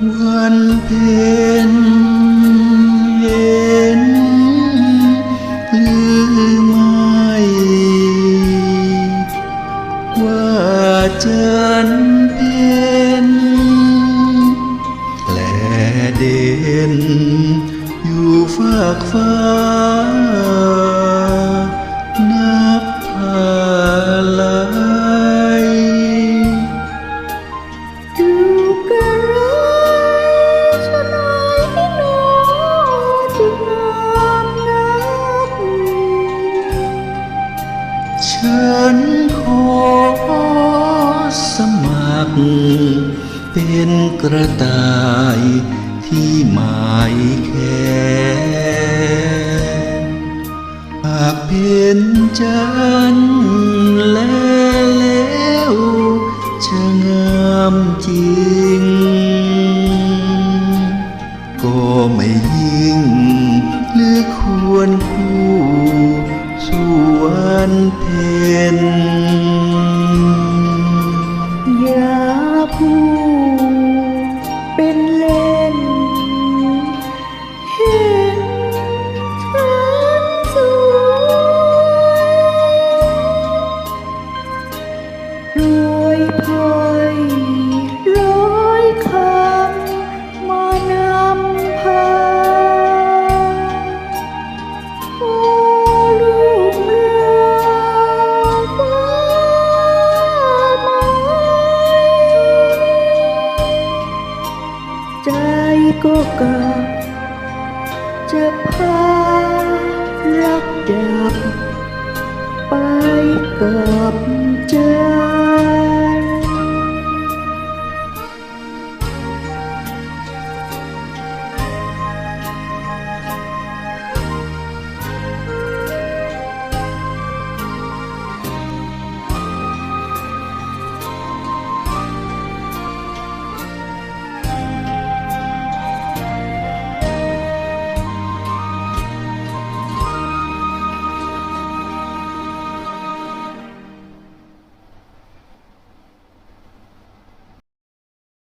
วันเพ็ญเย็นหรือไม่ว่าจันเพ็ญแลเด่นอยู่ฝากฟ้า ฉันขอสมัคร เป็นกระต่ายที่หมายแค่หากเป็นจันแล้วจะงามจริง ก็ไม่ยิ่งหรือควรคู่ส่วนเพ ก็กะจะพารักดับไปกับเจ้า